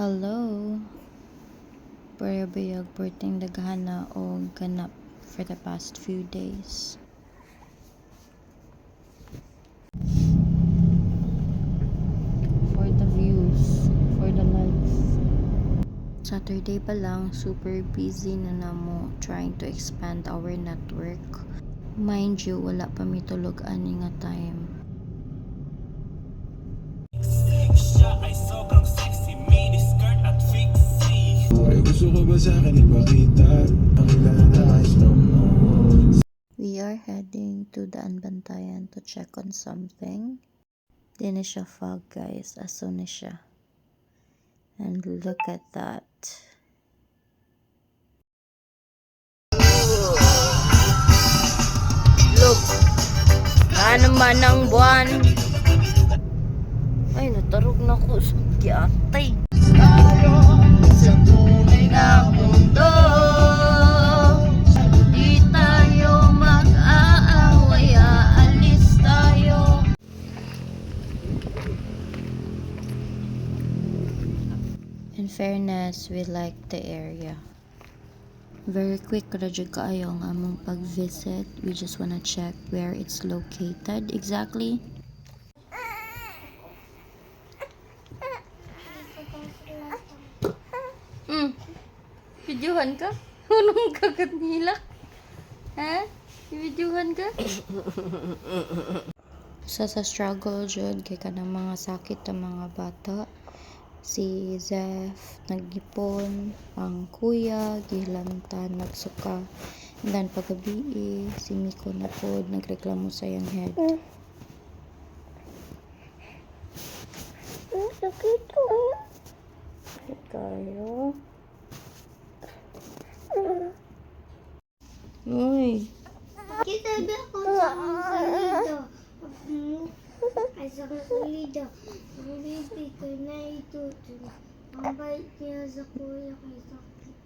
Hello. Para bayag perting daghana o ganap for the past few days. For the views, for the likes. Saturday pa lang, super busy na namo trying to expand our network. Mind you, wala pa mi tulog ani nga time. Siya ay sobrang gusto ko ba sa akin ipakita Pakilala na kahit no We are heading to the Anbantayan to check on something. Di na siya fog guys, aso na siya. And look at that. Look, ano man ang buwan. Ay, natarog na ko sa kiatay. Sa fairness, we like the area. Very quick radyo kaayo ang among pag-visit. We just wanna check where it's located exactly. Hmm, videohan ka? Anong kagat nilak? Ha? Videohan ka? Sa sa struggle jud kay kanang mga sakit ang mga bata. Si Zeph nagipon, ang kuya gilamtan nagsuka. And then paggabi eh, si Miko na pod nagreklamo sa iyang head. Kayo. Uy, Kita ba ko sa solido? Ay, sa. Ang baby ko na ito. Ang bait niya sa kuya kay sakit.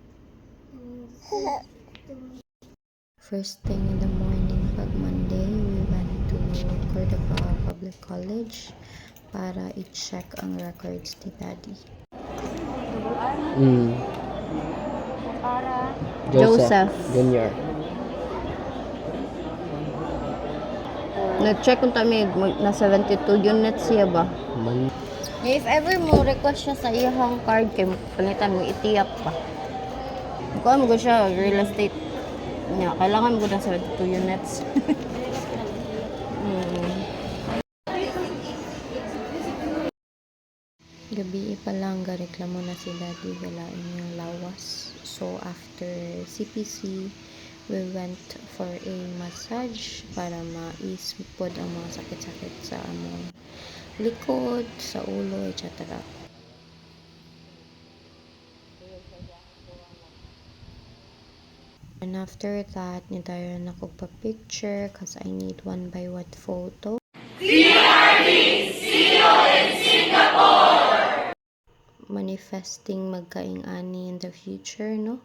Ang sakit. First thing in the morning pag Monday, we went to Cordova Public College para i-check ang records ni Daddy. Mm. Joseph. Junior. Nag-check kung tami na 72 units siya ba? Man. If ever mo request siya sa iyang card kay palitan mo itiyap pa. Kung mo siya real estate niya, kailangan mo ng 72 units. mm. Gabi pa lang gareklamo na si Daddy galain yung lawas. So after CPC, we went for a massage para ma-ease pod ang mga sakit-sakit sa among likod, sa ulo, etc. And after that, nidayon ako pa picture cause I need one by one photo. manifesting magkaing-ani in the future, no?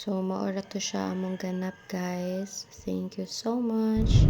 So, maura to siya among ganap, guys. Thank you so much.